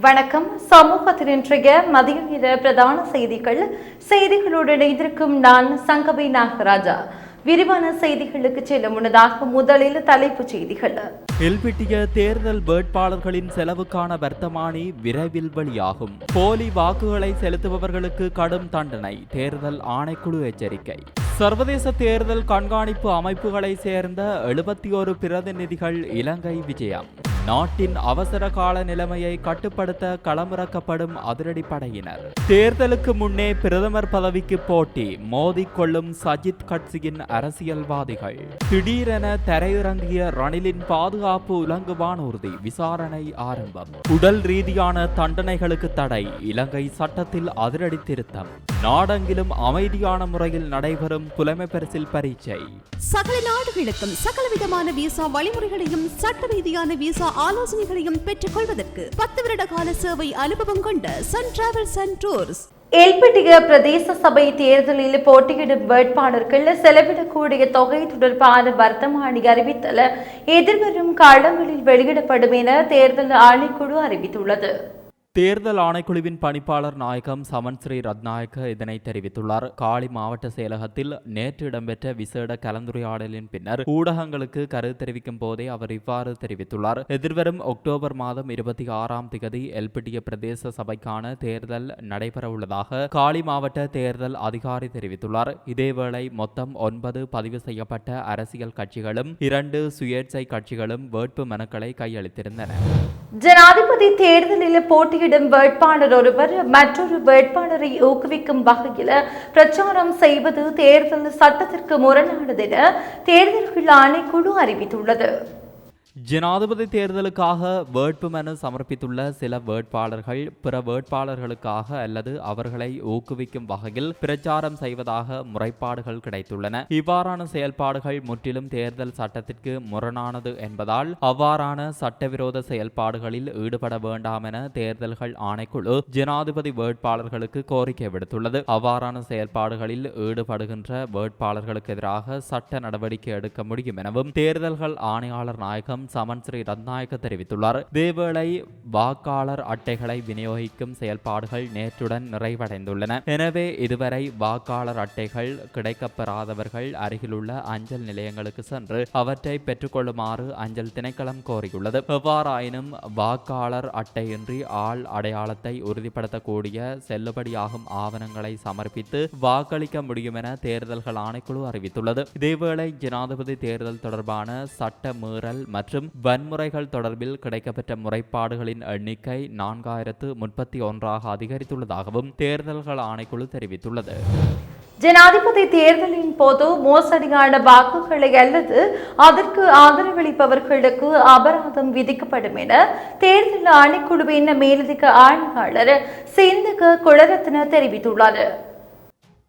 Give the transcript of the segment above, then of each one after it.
வணக்கம். சமூகத்தின் இன்றைய மதிய நேர பிரதான செய்திகள். செய்திகளோடு இணைந்திருக்கும் நான் சங்கவி நாகராஜா. விரிவான செய்திகளுக்கு செல்ல முன்னதாக முதலில் தலைப்புச் செய்திகள். எல்பிட்டிய தேர்தல் வேட்பாளர்களின் செலவுக்கான வர்த்தமானி விரைவில் வெளியாகும். போலி வாக்குகளை செலுத்துபவர்களுக்கு கடும் தண்டனை தேர்தல் ஆணைக்குழு எச்சரிக்கை. சர்வதேச தேர்தல் கண்காணிப்பு அமைப்புகளை சேர்ந்த எழுபத்தி ஒரு பிரதிநிதிகள் இலங்கை விஜயம். நாட்டின் அவசர கால நிலைமையை கட்டுப்படுத்த களமிறக்கப்படும் அதிரடி படையினர். தேர்தலுக்கு முன்னே பிரதமர் பதவிக்கு போட்டி மோதிக்கொள்ளும் சஜித் கட்சியின் அரசியல்வாதிகள். திடீரென தரையிறங்கிய ரணிலின் பாதுகாப்பு உலங்கு வானூர்தி விசாரணை ஆரம்பம். உடல் ரீதியான தண்டனைகளுக்கு தடை இலங்கை சட்டத்தில் அதிரடி திருத்தம். நாடெங்கிலும் அமைதியான முறையில் நடைபெறும் புலமை பரிசில் பரீட்சை. சகல நாடுகளுக்கும் சகலவிதமான விசா வழிமுறைகளையும் சட்ட ரீதியான விசா ஆலோசனைகளையும் பெற்றுக் கொள்வதற்கு பத்து வருட கால சேவை அனுபவம் கொண்ட Sun Travels and Tours Elpitiya பிரதேச சபை தேர்தலில் போட்டியிடும் வேட்பாளர்கள் செலவிடக்கூடிய தொகை தொடர்பான வர்த்தமானி அறிவித்தல் எதிர்வரும் காலங்களில் வெளியிடப்படும் என தேர்தல் ஆணைக்குழு அறிவித்துள்ளது. தேர்தல் ஆணைக்குழுவின் பணிப்பாளர் நாயகம் சமன் ஸ்ரீ ரத்நாயக்க இதனை தெரிவித்துள்ளார். காலி மாவட்ட செயலகத்தில் நேற்று இடம்பெற்ற விசேட கலந்துரையாடலின் பின்னர் ஊடகங்களுக்கு கருத்து தெரிவிக்கும் போதே அவர் இவ்வாறு தெரிவித்துள்ளார். எதிர்வரும் அக்டோபர் மாதம் இருபத்தி ஆறாம் திகதி எல்பிட்டிய பிரதேச சபைக்கான தேர்தல் நடைபெறவுள்ளதாக காலி மாவட்ட தேர்தல் அதிகாரி தெரிவித்துள்ளார். இதேவேளை மொத்தம் ஒன்பது பதிவு செய்யப்பட்ட அரசியல் கட்சிகளும் இரண்டு சுயேட்சை கட்சிகளும் வேட்பு மனுக்களை கையளித்திருந்தன. ஜனாதிபதி தேர்தலில் போட்டியிடும் வேட்பாளர் ஒருவர் மற்றொரு வேட்பாளரை ஊக்குவிக்கும் வகையில் பிரச்சாரம் செய்வது தேர்தல் சட்டத்திற்கு முரணானது என தேர்தல்கள் ஆணைக்குழு அறிவித்துள்ளது. ஜனாதிபதி தேர்தலுக்காக வேட்புமனு சமர்ப்பித்துள்ள சில வேட்பாளர்கள் பிற வேட்பாளர்களுக்காக அல்லது அவர்களை ஊக்குவிக்கும் வகையில் பிரச்சாரம் செய்வதாக முறைப்பாடுகள் கிடைத்துள்ளன. இவ்வாறான செயல்பாடுகள் முற்றிலும் தேர்தல் சட்டத்திற்கு முரணானது என்பதால் அவ்வாறான சட்டவிரோத செயல்பாடுகளில் ஈடுபட வேண்டாம் என தேர்தல்கள் ஆணைக்குழு ஜனாதிபதி வேட்பாளர்களுக்கு கோரிக்கை விடுத்துள்ளது. அவ்வாறான செயல்பாடுகளில் ஈடுபடுகின்ற வேட்பாளர்களுக்கு எதிராக சட்ட நடவடிக்கை எடுக்க முடியும் எனவும் தேர்தல்கள் ஆணையாளர் நாயகம் சமன் ஸ்ரீ ரத்நாயக்க தெரிவித்துள்ளார். இதேவேளை வாக்காளர் அட்டைகளை விநியோகிக்கும் செயல்பாடுகள் நேற்றுடன் நிறைவடைந்துள்ளன. எனவே இதுவரை வாக்காளர் அட்டைகள் கிடைக்கப்பெறாதவர்கள் அருகிலுள்ள அஞ்சல் நிலையங்களுக்கு சென்று அவற்றை பெற்றுக்கொள்ளுமாறு அஞ்சல் திணைக்களம் கோரியுள்ளது. எவ்வாறாயினும் வாக்காளர் அட்டையின்றி ஆள் அடையாளத்தை உறுதிப்படுத்தக்கூடிய செல்லுபடியாகும் ஆவணங்களை சமர்ப்பித்து வாக்களிக்க முடியும் என தேர்தல்கள் ஆணைக்குழு அறிவித்துள்ளது. இதேவேளை ஜனாதிபதி தேர்தல் தொடர்பான சட்ட மீறல் மற்றும் வன்முறைகள் தொடர்பில் கிடைக்கப்பெற்ற முறைப்பாடுகளின் எண்ணிக்கை நான்காயிரத்து முப்பத்தி ஒன்றாக அதிகரித்துள்ளதாகவும் தேர்தல்கள் ஆணைக்குழு தெரிவித்துள்ளது. ஜனாதிபதி தேர்தலின் போது மோசடியான வாக்குகளை அல்லது அதற்கு ஆதரவளிப்பவர்களுக்கு அபராதம் விதிக்கப்படும் என தேர்தல் ஆணைக்குழுவின் மேலதிக ஆணையாளர் சிந்தக குளரத்ன தெரிவித்துள்ளார்.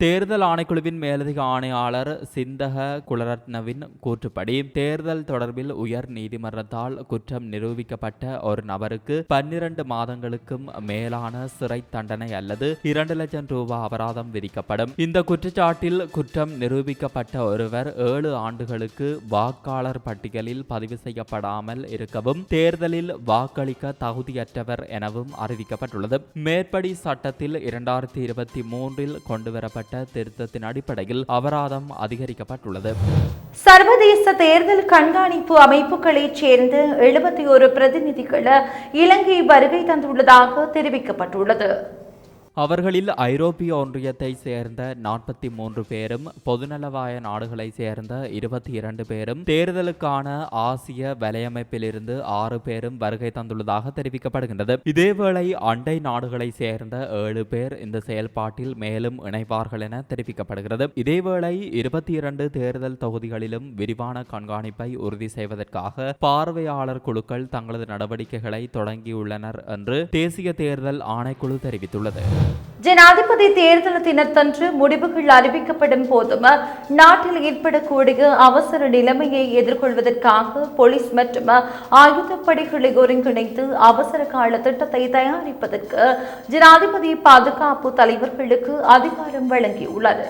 தேர்தல் ஆணைக்குழுவின் மேலதிக ஆணையாளர் சிந்தக குலரத்னவின் கூற்றுப்படி தேர்தல் தொடர்பில் உயர் நீதிமன்றத்தால் குற்றம் நிரூபிக்கப்பட்ட ஒரு நபருக்கு பன்னிரண்டு மாதங்களுக்கும் மேலான சிறை தண்டனை அல்லது இரண்டு லட்சம் ரூபாய் அபராதம் விதிக்கப்படும். இந்த குற்றச்சாட்டில் குற்றம் நிரூபிக்கப்பட்ட ஒருவர் ஏழு ஆண்டுகளுக்கு வாக்காளர் பட்டியலில் பதிவு செய்யப்படாமல் இருக்கவும் தேர்தலில் வாக்களிக்க தகுதியற்றவர் எனவும் அறிவிக்கப்பட்டுள்ளது. மேற்படி சட்டத்தில் இரண்டாயிரத்தி இருபத்தி மூன்றில் கொண்டுவரப்பட்ட சட்ட திருத்தத்தின் அடிப்படையில் அபராதம் அதிகரிக்கப்பட்டுள்ளது. சர்வதேச தேர்தல் கண்காணிப்பு அமைப்புகளைச் சேர்ந்த எழுபத்தி ஒரு பிரதிநிதிகள் இலங்கை வருகை தந்துள்ளதாக தெரிவிக்கப்பட்டுள்ளது. அவர்களில் ஐரோப்பிய ஒன்றியத்தை சேர்ந்த நாற்பத்தி மூன்று பேரும் பொதுநலவாய நாடுகளை சேர்ந்த இருபத்தி இரண்டு பேரும் தேர்தலுக்கான ஆசிய வலையமைப்பிலிருந்து ஆறு பேரும் வருகை தந்துள்ளதாக தெரிவிக்கப்படுகின்றது. இதேவேளை அண்டை நாடுகளை சேர்ந்த ஏழு பேர் இந்த செயல்பாட்டில் மேலும் இணைவார்கள் என தெரிவிக்கப்படுகிறது. இதேவேளை இருபத்தி இரண்டு தேர்தல் தொகுதிகளிலும் விரிவான கண்காணிப்பை உறுதி செய்வதற்காக பார்வையாளர் குழுக்கள் தங்களது நடவடிக்கைகளை தொடங்கியுள்ளனர் என்று தேசிய தேர்தல் ஆணைக்குழு தெரிவித்துள்ளது. ஜனாதிபதி தேர்தல் தினத்தன்று முடிவுகள் அறிவிக்கப்படும் போதும் நாட்டில் ஏற்படக்கூடிய அவசர நிலைமையை எதிர்கொள்வதற்காக போலீஸ் மற்றும் ஆயுதப்படைகளை ஒருங்கிணைத்து அவசர கால திட்டத்தை தயாரிப்பதற்கு ஜனாதிபதி பாதுகாப்பு தலைவர்களுக்கு அதிகாரம் வழங்கியுள்ளது.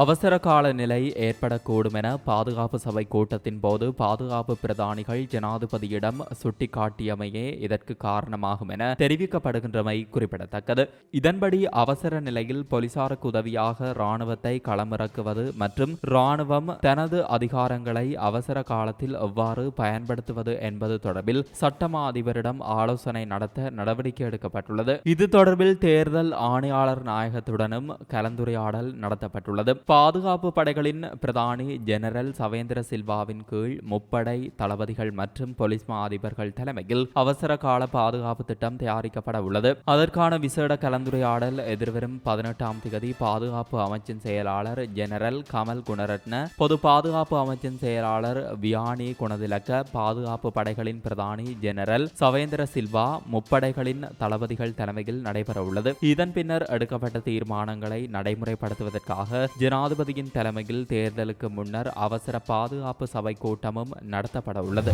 அவசர கால நிலை ஏற்படக்கூடும் என பாதுகாப்பு சபை கூட்டத்தின் போது பாதுகாப்பு பிரதானிகள் ஜனாதிபதியிடம் சுட்டிக்காட்டியமையே இதற்கு காரணமாகும் என தெரிவிக்கப்படுகின்றமை குறிப்பிடத்தக்கது. இதன்படி அவசர நிலையில் போலீசாருக்கு உதவியாக இராணுவத்தை களமிறக்குவது மற்றும் இராணுவம் தனது அதிகாரங்களை அவசர காலத்தில் எவ்வாறு பயன்படுத்துவது என்பது தொடர்பில் சட்டமா அதிபரிடம் ஆலோசனை நடத்த நடவடிக்கை எடுக்கப்பட்டுள்ளது. இது தொடர்பில் தேர்தல் ஆணையாளர் நாயகத்துடனும் கலந்துரையாடல் நடத்தப்பட்டுள்ளது. பாதுகாப்பு படைகளின் பிரதானி ஜெனரல் சவேந்திர சில்வாவின் கீழ் முப்படை தளபதிகள் மற்றும் போலீஸ் மா அதிபர்கள் தலைமையில் அவசர கால பாதுகாப்பு திட்டம் தயாரிக்கப்பட உள்ளது. அதற்கான விசேட கலந்துரையாடல் எதிர்வரும் பதினெட்டாம் திகதி பாதுகாப்பு அமைச்சின் செயலாளர் ஜெனரல் கமல் குணரட்ன பொது பாதுகாப்பு அமைச்சின் செயலாளர் வியானி குணதிலக்க பாதுகாப்பு படைகளின் பிரதானி ஜெனரல் சவேந்திர சில்வா முப்படைகளின் தளபதிகள் தலைமையில் நடைபெற உள்ளது இதன் பின்னர் எடுக்கப்பட்ட தீர்மானங்களை நடைமுறைப்படுத்துவதற்காக ஜனாதிபதியின் தலைமையில் தேர்தலுக்கு முன்னர் அவசர பாதுகாப்பு சபை கூட்டமும் நடத்தப்பட உள்ளது.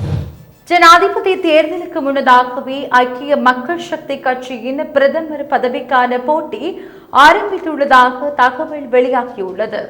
ஜனாதிபதி தேர்தலுக்கு முன்னதாகவே ஐக்கிய மக்கள் சக்தி கட்சியின் பிரதமர் பதவிக்கான போட்டி ஆரம்பித்துள்ளதாக தகவல் வெளியாகியுள்ளது.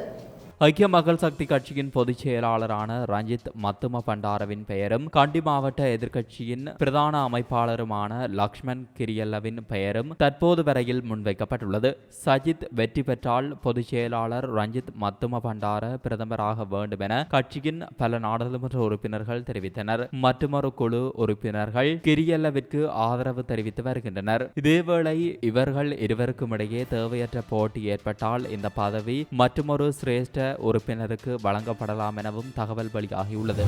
ஐக்கிய மக்கள் சக்தி கட்சியின் பொதுச் செயலாளரான ரஞ்சித் மத்தும பண்டாரவின் பெயரும் கண்டி மாவட்ட எதிர்க்கட்சியின் பிரதான அமைப்பாளருமான லக்ஷ்மண் கிரியல்லவின் பெயரும் தற்போது வரையில் முன்வைக்கப்பட்டுள்ளது. சஜித் வெற்றி பெற்றால் பொதுச் செயலாளர் ரஞ்சித் மத்தும பண்டார பிரதமராக வேண்டும் என கட்சியின் பல நாடாளுமன்ற உறுப்பினர்கள் தெரிவித்தனர். மற்றுமொரு குழு உறுப்பினர்கள் கிரியல்லவிற்கு ஆதரவு தெரிவித்து வருகின்றனர். இதேவேளை இவர்கள் இருவருக்கும் இடையே தேவையற்ற போட்டி ஏற்பட்டால் இந்த பதவி மற்றுமொரு சிரேஷ்ட உறுப்பினருக்கு வழங்கப்படலாம் எனவும் தகவல் வெளியாகியுள்ளது.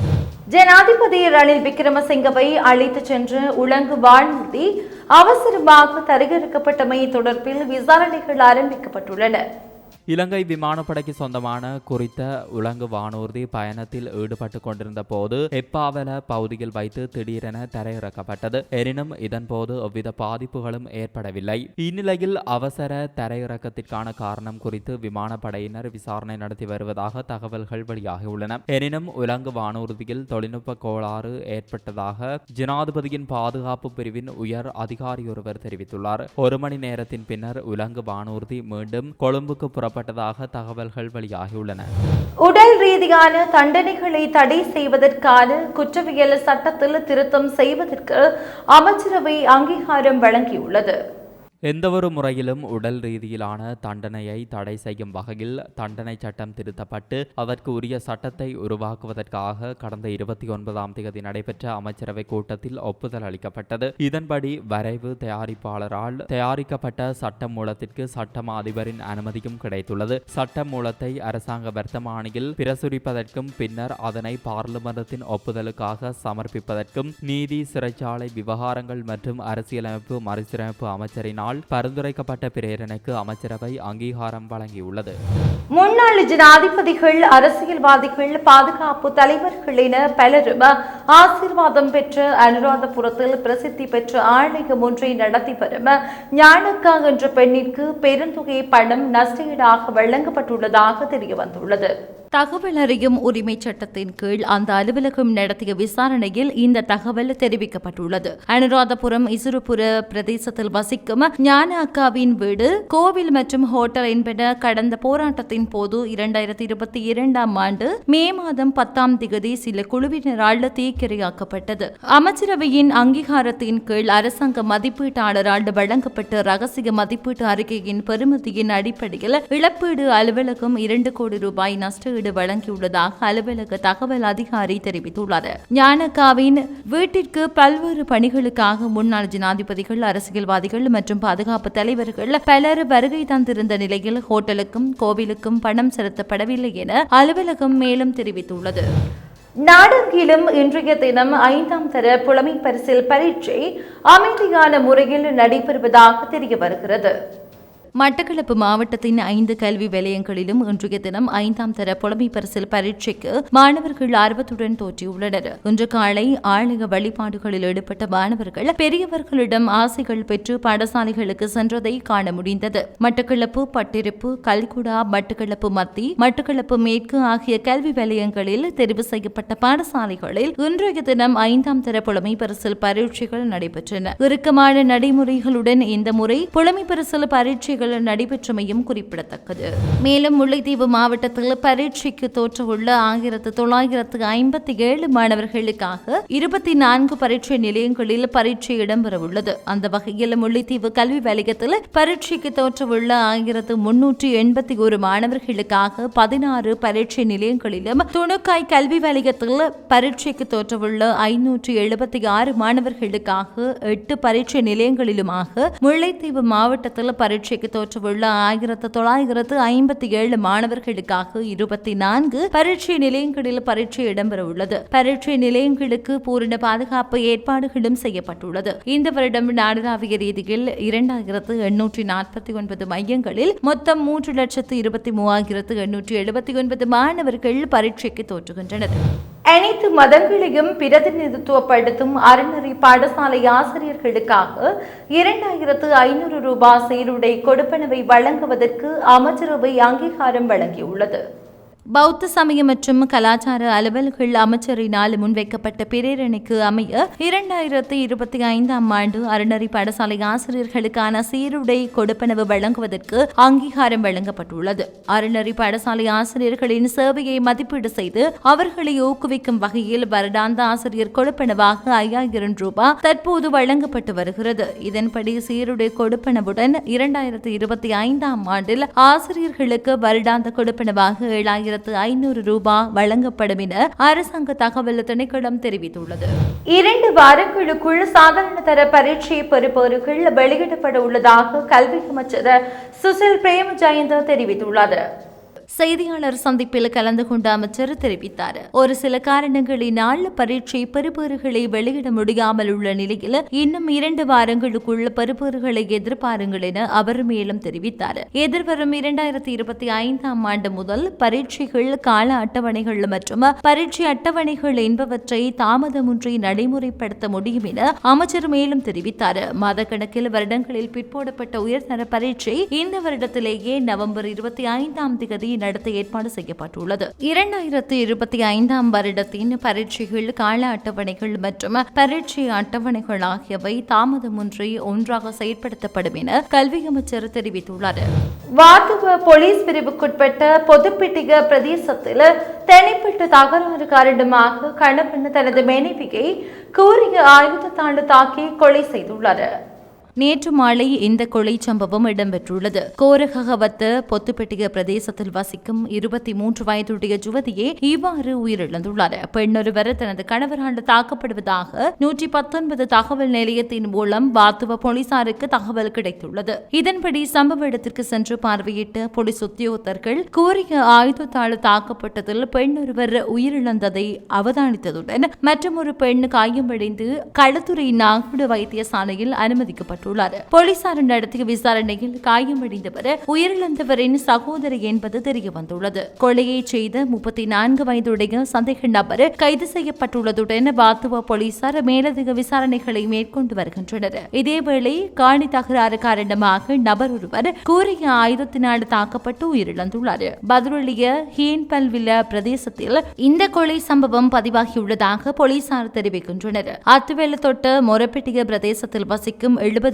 ஜனாதிபதி ரணில் விக்ரமசிங்கவை அழைத்து சென்று உலங்கு வாழ்ந்தி அவசரமாக தரையிறக்கப்பட்டமை தொடர்பில் விசாரணைகள் ஆரம்பிக்கப்பட்டுள்ளன. இலங்கை விமானப்படைக்கு சொந்தமான குறித்த உலங்கு வானூர்தி பயணத்தில் ஈடுபட்டு கொண்டிருந்த போது எப்பாவல பகுதியில் வைத்து திடீரென தரையிறக்கப்பட்டது. எனினும் இதன்போது எவ்வித பாதிப்புகளும் ஏற்படவில்லை. இந்நிலையில் அவசர தரையிறக்கத்திற்கான காரணம் குறித்து விமானப்படையினர் விசாரணை நடத்தி வருவதாக தகவல்கள் வெளியாகியுள்ளன. எனினும் உலங்கு வானூர்தியில் தொழில்நுட்ப கோளாறு ஏற்பட்டதாக ஜனாதிபதியின் பாதுகாப்பு பிரிவின் உயர் அதிகாரியொருவர் தெரிவித்துள்ளார். ஒரு மணி நேரத்தின் பின்னர் உலங்கு வானூர்தி மீண்டும் கொழும்புக்கு வழங்கப்பட்டதாக தகவல்கள் வெளியாகியுள்ளன. உடல் ரீதியான தண்டனைகளை தடை செய்வதற்கான குற்றவியல் சட்டத்தில் திருத்தம் செய்வதற்கு அமைச்சரவை அங்கீகாரம் வழங்கியுள்ளது. எந்தவொரு முறையிலும் உடல் ரீதியிலான தண்டனையை தடை செய்யும் வகையில் தண்டனை சட்டம் திருத்தப்பட்டு அதற்கு உரிய சட்டத்தை உருவாக்குவதற்காக கடந்த இருபத்தி ஒன்பதாம் தேதி நடைபெற்ற அமைச்சரவை கூட்டத்தில் ஒப்புதல் அளிக்கப்பட்டது. இதன்படி வரைவு தயாரிப்பாளரால் தயாரிக்கப்பட்ட சட்ட மூலத்திற்கு சட்டமா அதிபரின் அனுமதியும் கிடைத்துள்ளது. சட்ட மூலத்தை அரசாங்க வர்த்தமானியில் பிரசுரிப்பதற்கும் பின்னர் அதனை பார்லிமன்றத்தின் ஒப்புதலுக்காக சமர்ப்பிப்பதற்கும் நீதி சிறைச்சாலை விவகாரங்கள் மற்றும் அரசியலமைப்பு மறுசீரமைப்பு அமைச்சரினால் பரிந்துரைக்கப்பட்ட பிரேரணைக்கு அமைச்சரவை அங்கீகாரம் வழங்கியுள்ளது. முன்னாள் ஜனாதிபதிகள் அரசியல்வாதிகள் பாதுகாப்பு தலைவர்கள் என பலரும் ஆசீர்வாதம் பெற்ற அனுராதபுரத்தில் பிரசித்தி பெற்ற ஆலயம் ஒன்றை நடத்தி வரும் ஞானக்கா என்ற பெண்ணிற்கு பெருந்தொகை பணம் நஷ்டஈடாக வழங்கப்பட்டுள்ளதாக தெரியவந்துள்ளது. தகவல் அறியும் உரிமை சட்டத்தின் கீழ் அந்த அலுவலகம் நடத்திய விசாரணையில் இந்த தகவல் தெரிவிக்கப்பட்டுள்ளது. அனுராதபுரம் இசுருபுர பிரதேசத்தில் வசிக்கும் ஞான அக்காவின் வீடு கோவில் மற்றும் ஹோட்டல் என்பன கடந்த போராட்டத்தின் போது இரண்டாயிரத்தி இருபத்தி இரண்டாம் ஆண்டு மே மாதம் பத்தாம் திகதி சில குழுவினரால் தீக்கிரையாக்கப்பட்டது. அமைச்சரவையின் அங்கீகாரத்தின் கீழ் அரசாங்க மதிப்பீட்டாளரால் வழங்கப்பட்ட ரகசிய மதிப்பீட்டு அறிக்கையின் பெறுமதியின் அடிப்படையில் இழப்பீடு அலுவலகம் இரண்டு கோடி ரூபாய் நஷ்டஈடு வழங்கியுள்ளதாக அலுவலக தகவல் அதிகாரி தெரிவித்துள்ளார். ஞானக்காவின் வீட்டிற்கு பல்வேறு பணிகளுக்காக முன்னாள் ஜனாதிபதிகள் அரசியல்வாதிகள் மற்றும் பாதுகாப்பு தலைவர்கள் பலர் வருகை தந்திருந்த நிலையில் ஹோட்டலுக்கும் கோவிலுக்கும் பணம் செலுத்தப்படவில்லை என அலுவலகம் மேலும் தெரிவித்துள்ளது. நாடெங்கிலும் இன்றைய தினம் ஐந்தாம் தர புலமை பரிசில் பரீட்சை அமைதியான முறையில் நடைபெறுவதாக தெரிய வருகிறது. மட்டக்களப்பு மாவட்டத்தின் ஐந்து கல்வி வலயங்களிலும் இன்றைய தினம் ஐந்தாம் தர புலமை பரிசில் பரீட்சைக்கு மாணவர்கள் ஆர்வத்துடன் தோற்றியுள்ளனர். இன்று காலை ஆலய வழிபாடுகளில் ஈடுபட்ட மாணவர்கள் பெரியவர்களிடம் ஆசைகள் பெற்று பாடசாலைகளுக்கு சென்றதை காண முடிந்தது. மட்டக்களப்பு பட்டிருப்பு கல்குடா மட்டக்களப்பு மத்தி மட்டக்களப்பு மேற்கு ஆகிய கல்வி வலயங்களில் தெரிவு செய்யப்பட்ட பாடசாலைகளில் இன்றைய தினம் ஐந்தாம் தர புலமை பரிசில் பரீட்சைகள் நடைபெற்றன. இறுக்கமான நடைமுறைகளுடன் இந்த முறை புலமை பரிசில் பரீட்சைகள் பரீட்சைகள் நடைபெற்றமையும் குறிப்பிடத்தக்கது. மேலும் முல்லைத்தீவு மாவட்டத்தில் பரீட்சைக்கு தோற்றவுள்ள ஆயிரத்து தொள்ளாயிரத்து ஐம்பத்தி ஏழு மாணவர்களுக்காக இருபத்தி நான்கு பரீட்சை நிலையங்களில் பரீட்சை இடம்பெறவுள்ளது. அந்த வகையில் முல்லைத்தீவு கல்வி வலயத்தில் பரீட்சைக்கு தோற்றவுள்ள ஆயிரத்து முன்னூற்றி எண்பத்தி ஒரு மாணவர்களுக்காக பதினாறு பரீட்சை நிலையங்களிலும் துணுக்காய் கல்வி வலயத்தில் பரீட்சைக்கு தோற்றவுள்ள ஐநூற்றி எழுபத்தி ஆறு மாணவர்களுக்காக எட்டு பரீட்சை நிலையங்களிலுமாக முல்லைத்தீவு மாவட்டத்தில் பரீட்சைக்கு தோற்றவுள்ள ஆயிரத்து தொள்ளாயிரத்து ஐம்பத்தி ஏழு மாணவர்களுக்காக இருபத்தி நான்கு பரீட்சை நிலையங்களில் பரீட்சை இடம்பெறவுள்ளது பரீட்சை நிலையங்களுக்கு பூரண பாதுகாப்பு ஏற்பாடுகளும் செய்யப்பட்டுள்ளது. இந்த வருடம் நாடளாவிய ரீதியில் இரண்டாயிரத்து எண்ணூற்றி நாற்பத்தி ஒன்பது மையங்களில் மொத்தம் மூன்று லட்சத்து இருபத்தி மூவாயிரத்து எண்ணூற்றி எழுபத்தி ஒன்பது மாணவர்கள் பரீட்சைக்கு தோற்றுகின்றனர். அனைத்து மதங்களையும் பிரதிநிதித்துவப்படுத்தும் அறநெறி பாடசாலை ஆசிரியர்களுக்காக இரண்டாயிரத்து ஐநூறு ரூபாய் சீருடை கொடுப்பனவை வழங்குவதற்கு அமைச்சரவை அங்கீகாரம் வழங்கியுள்ளது. பௌத்த சமய மற்றும் கலாச்சார அலுவல்கள் அமைச்சரினால் முன்வைக்கப்பட்ட பிரேரணைக்கு அமைய இரண்டாயிரத்தி இருபத்தி ஐந்தாம் ஆண்டு அறநெறி பாடசாலை ஆசிரியர்களுக்கான சீருடை கொடுப்பனவு வழங்குவதற்கு அங்கீகாரம் வழங்கப்பட்டுள்ளது. அறநெறி பாடசாலை ஆசிரியர்களின் சேவையை மதிப்பீடு செய்து அவர்களை ஊக்குவிக்கும் வகையில் வருடாந்த ஆசிரியர் கொடுப்பனவாக ஐயாயிரம் ரூபாய் தற்போது வழங்கப்பட்டு வருகிறது. இதன்படி சீருடை கொடுப்பனவுடன் இரண்டாயிரத்தி இருபத்தி ஐந்தாம் ஆண்டில் ஆசிரியர்களுக்கு வருடாந்த கொடுப்பனவாக ஏழாயிரம் ஆயிரத்து ஐநூறு ரூபாய் வழங்கப்படும் என அரசாங்க தகவல் திணைக்களம் தெரிவித்துள்ளது. இரண்டு வாரங்களுக்குள் சாதாரண தர பரீட்சை பெறுபவர்கள் வெளியிடப்பட உள்ளதாக கல்வி அமைச்சர் சுசில் பிரேம ஜெயந்த தெரிவித்துள்ளார். செய்தியாளர் சந்திப்பில் கலந்து கொண்ட அமைச்சர் தெரிவித்தார். ஒரு சில காரணங்களினால் பரீட்சை பெறுபேறுகளை வெளியிட முடியாமல் உள்ள நிலையில் இன்னும் இரண்டு வாரங்களுக்குள் பெறுபேறுகளை எதிர்பாருங்கள் என அவர் மேலும் தெரிவித்தார். எதிர்வரும் இரண்டாயிரத்தி இருபத்தி ஐந்தாம் ஆண்டு முதல் பரீட்சைகள் கால அட்டவணைகள் மற்றும் பரீட்சை அட்டவணைகள் என்பவற்றை தாமதமின்றி நடைமுறைப்படுத்த முடியும் என அமைச்சர் மேலும் தெரிவித்தார். மாதக்கணக்கில் வருடங்களில் பிற்போடப்பட்ட உயர்தர பரீட்சை இந்த வருடத்திலேயே நவம்பர் இருபத்தி ஐந்தாம் தேதி நடத்த ஏற்பாடு செய்யப்பட்டுள்ளது. இரண்டாயிரத்தி இருபத்தி ஐந்தாம் வருடத்தின் பரீட்சைகள் கால அட்டவணைகள் மற்றும் பரீட்சை அட்டவணைகள் ஆகியவை தாமதமின்றி ஒன்றாக செயற்படுத்தப்படும் என கல்வி அமைச்சர் தெரிவித்துள்ளார். வாத்துவ போலீஸ் பிரிவுக்குட்பட்ட பொதுப்பிட்டிக பிரதேசத்தில் தனிப்பட்ட தகராறு காரணமாக கணவன் தனது மனைவியை கூறிய ஆயுதத்தாண்டு தாக்கி கொலை செய்துள்ளார். நேற்று மாலை இந்த கொலை சம்பவம் இடம்பெற்றுள்ளது. கோரகவத்த பொத்துப்பெட்டிய பிரதேசத்தில் வசிக்கும் இருபத்தி மூன்று வயதுடைய யுவதியே இவ்வாறு உயிரிழந்துள்ளார். பெண்ணொருவர் தனது கணவரால் தாக்கப்படுவதாக நூற்றி பத்தொன்பது தகவல் நிலையத்தின் மூலம் பாத்துவ போலீசாருக்கு தகவல் கிடைத்துள்ளது. இதன்படி சம்பவ இடத்திற்கு சென்று பார்வையிட்ட போலீஸ் உத்தியோகத்தர்கள் கூறிய ஆயுதத்தால் தாக்கப்பட்டதில் பெண்ணொருவர் உயிரிழந்ததை அவதானித்ததுடன் மற்றொரு பெண் காயமடைந்து களத்துறை நாகுடு வைத்தியசாலையில் அனுமதிக்கப்பட்டுள்ளார் போலீசார் நடத்திய விசாரணையில் காயமடைந்தவர் உயிரிழந்தவரின் சகோதரி என்பது தெரிய வந்துள்ளது கொலையை செய்த முப்பத்தி நான்கு வயதுடைய சந்தேக நபர் கைது செய்யப்பட்டுள்ளதுடன் பாத்துவ போலீசார் மேலதிக விசாரணைகளை மேற்கொண்டு வருகின்றனர். இதேவேளை காணி தகராறு காரணமாக நபர் ஒருவர் கூறிய ஆயுதத்தினால் தாக்கப்பட்டு உயிரிழந்துள்ளார். பதிலளிய ஹீன்பல்வில பிரதேசத்தில் இந்த கொலை சம்பவம் பதிவாகியுள்ளதாக போலீசார் தெரிவிக்கின்றனர். அத்துவேல தொட்ட மொரப்பெட்டிய பிரதேசத்தில் வசிக்கும் எழுபது